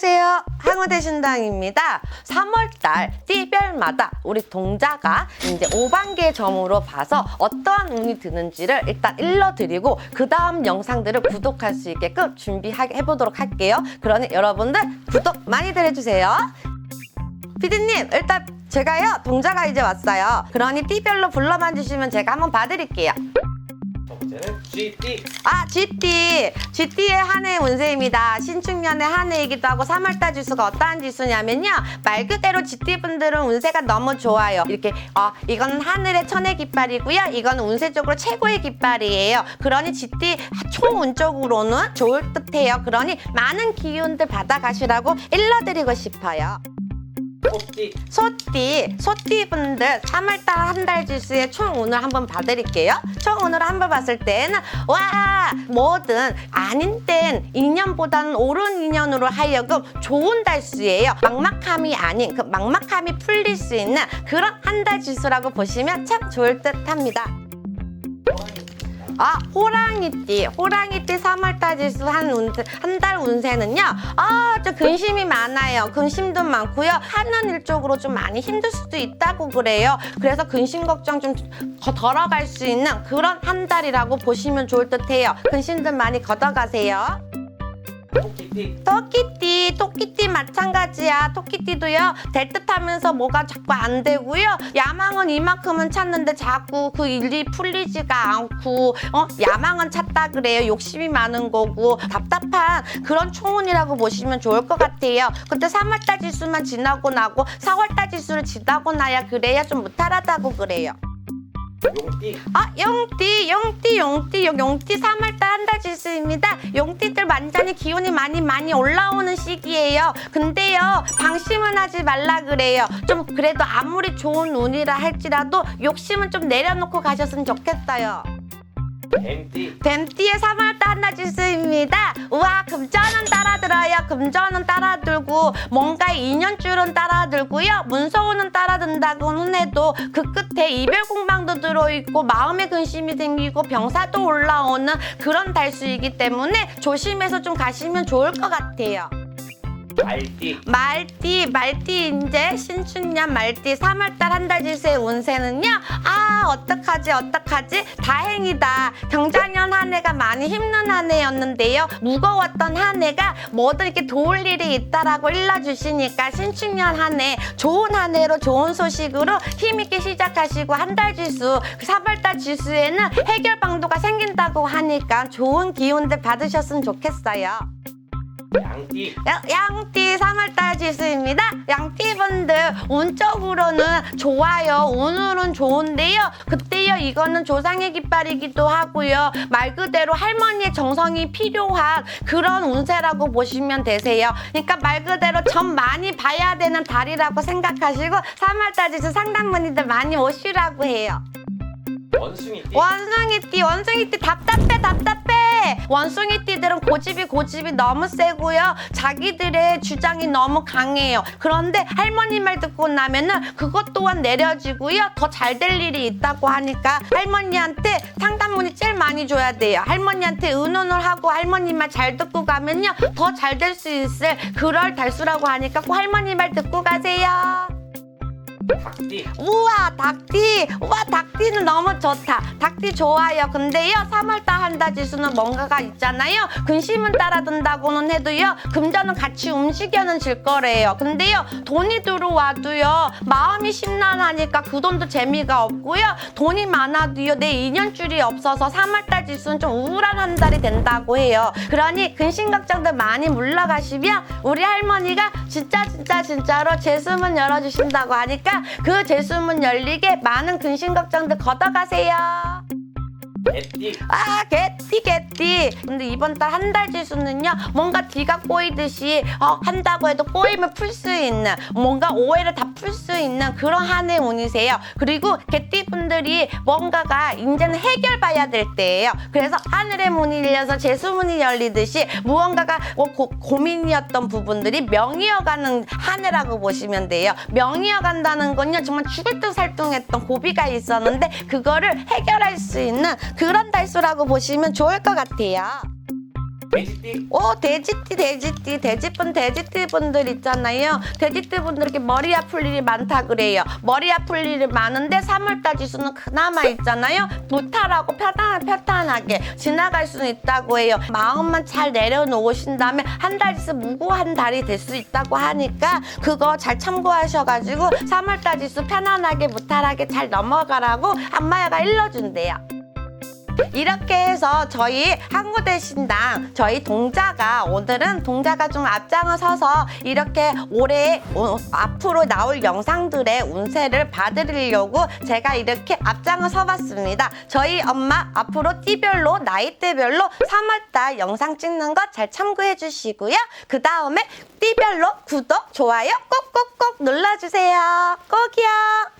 안녕하세요. 항우대신당입니다. 3월달 띠별마다 우리 동자가 이제 5반계 점으로 봐서 어떠한 운이 드는지를 일단 일러드리고 그 다음 영상들을 구독할 수 있게끔 준비해보도록 할게요. 그러니 여러분들 구독 많이들 해주세요. 피디님 일단 제가요 동자가 이제 왔어요. 그러니 띠별로 불러만 주시면 제가 한번 봐드릴게요. 첫 번째는 GT 아, GT. GT의 한해 운세입니다. 신축년의 한 해이기도 하고 3월달 지수가 어떠한 지수냐면요. 말 그대로 GT 분들은 운세가 너무 좋아요. 이렇게 어, 이건 하늘의 천의 깃발이고요. 이건 운세적으로 최고의 깃발이에요. 그러니 GT 총 운적으로는 좋을 듯해요. 그러니 많은 기운들 받아가시라고 일러드리고 싶어요. 소띠 소띠, 소띠 분들 3월달 한 달 지수의 총 운을 한번 봐드릴게요. 총 운을 한번 봤을 때는 와 뭐든 아닌 땐 인연보다는 옳은 인연으로 하여금 좋은 달수예요. 막막함이 아닌 그 막막함이 풀릴 수 있는 그런 한 달 지수라고 보시면 참 좋을 듯합니다. 아, 호랑이띠. 호랑이띠 3월 달 지수 한 운세, 한달 운세는요. 아, 저 근심이 많아요. 근심도 많고요. 하는 일 쪽으로 좀 많이 힘들 수도 있다고 그래요. 그래서 근심 걱정 좀더 덜어갈 수 있는 그런 한 달이라고 보시면 좋을 듯 해요. 근심들 많이 걷어가세요. 토끼띠 토끼띠, 토끼띠 마찬가지야. 토끼띠도요, 될 듯 하면서 뭐가 자꾸 안 되고요. 야망은 이만큼은 찾는데 자꾸 그 일이 풀리지가 않고, 어, 야망은 찾다 그래요. 욕심이 많은 거고, 답답한 그런 초운이라고 보시면 좋을 것 같아요. 근데 3월달 지수만 지나고 나고, 4월달 지수를 지나고 나야 그래야 좀 무탈하다고 그래요. 용띠 아, 용띠, 용띠, 용띠, 용- 용띠 3월달 한 달 지수입니다. 용띠들 완전히 기운이 많이 많이 올라오는 시기예요. 근데요, 방심은 하지 말라 그래요. 좀 그래도 아무리 좋은 운이라 할지라도 욕심은 좀 내려놓고 가셨으면 좋겠어요. 뱀띠 뱀띠의 3월달 한달 지수입니다. 우와, 금전은 따 라들어요. 금전은 따라들고, 뭔가 인연줄은 따라들고요. 문서운은 따라든다고는 해도 그 끝에 이별 공방도 들어있고, 마음의 근심이 생기고, 병사도 올라오는 그런 달수이기 때문에 조심해서 좀 가시면 좋을 것 같아요. 말띠 말띠, 말띠 이제 신축년 말띠 3월달 한 달 지수의 운세는요. 아 어떡하지 어떡하지 다행이다. 경자년 한 해가 많이 힘든 한 해였는데요. 무거웠던 한 해가 뭐든 이렇게 도울 일이 있다라고 일러주시니까 신축년 한 해 좋은 한 해로 좋은 소식으로 힘있게 시작하시고 한 달 지수 3월달 지수에는 해결 방도가 생긴다고 하니까 좋은 기운들 받으셨으면 좋겠어요. 양띠 야- 양띠 3월달 지수입니다. 양띠분들 운적으로는 좋아요. 운으로는 좋은데요. 그때요 이거는 조상의 깃발이기도 하고요. 말 그대로 할머니의 정성이 필요한 그런 운세라고 보시면 되세요. 그러니까 말 그대로 점 많이 봐야 되는 달이라고 생각하시고 3월달 지수 상담문의들 많이 오시라고 해요. 원숭이띠. 원숭이띠 원숭이띠 답답해 답답해. 원숭이띠들은 고집이 고집이 너무 세고요. 자기들의 주장이 너무 강해요. 그런데 할머니 말 듣고 나면은 그것 또한 내려지고요. 더 잘 될 일이 있다고 하니까 할머니한테 상담문이 제일 많이 줘야 돼요. 할머니한테 의논을 하고 할머니 말 잘 듣고 가면요. 더 잘 될 수 있을 그럴 달수라고 하니까 꼭 할머니 말 듣고 가세요 우와 닭띠. 우와 닭띠는 너무 좋다. 닭띠 좋아요. 근데요 3월달 한달 지수는 뭔가가 있잖아요. 근심은 따라든다고는 해도요 금전은 같이 움직여는 질 거래요. 근데요 돈이 들어와도요 마음이 심란하니까 그 돈도 재미가 없고요. 돈이 많아도요 내 인연줄이 없어서 3월달 지수는 좀 우울한 한 달이 된다고 해요. 그러니 근심 걱정들 많이 물러가시면 우리 할머니가 진짜 진짜 진짜로 재수문 열어주신다고 하니까 그 재수문 열리게 많은 근심 걱정들 걷어가세요. 개띠 아, 개띠, 개띠. 근데 이번 달 한 달 지수는요, 뭔가 뒤가 꼬이듯이, 어, 한다고 해도 꼬임을 풀 수 있는, 뭔가 오해를 다 풀 수 있는 그런 한 해 운이세요. 그리고 개띠 분들이 뭔가가 이제는 해결 봐야 될 때예요. 그래서 하늘의 문이 열려서 재수문이 열리듯이 무언가가 어, 고, 고민이었던 부분들이 명이어가는 한 해라고 보시면 돼요. 명이어간다는 건요, 정말 죽을 듯 살뚱했던 고비가 있었는데, 그거를 해결할 수 있는 그런 달수라고 보시면 좋을 것 같아요. 돼지띠? 오 돼지띠 돼지띠. 돼지분 돼지띠 분들 있잖아요. 돼지띠 분들 이 머리 아플 일이 많다 그래요. 머리 아플 일이 많은데 3월달 지수는 그나마 있잖아요. 무탈하고 편안, 편안하게 지나갈 수는 있다고 해요. 마음만 잘 내려놓으신 다음에 한 달 지수 무고한 달이 될 수 있다고 하니까 그거 잘 참고하셔가지고 3월달 지수 편안하게 무탈하게 잘 넘어가라고 안마야가 일러준대요 이렇게 해서 저희 항구대신당 저희 동자가 오늘은 동자가 좀 앞장을 서서 이렇게 올해 어, 앞으로 나올 영상들의 운세를 봐드리려고 제가 이렇게 앞장을 서봤습니다. 저희 엄마 앞으로 띠별로 나이대별로 3월달 영상 찍는 거잘 참고해 주시고요. 그 다음에 띠별로 구독, 좋아요 꼭꼭꼭 눌러주세요. 꼭이요.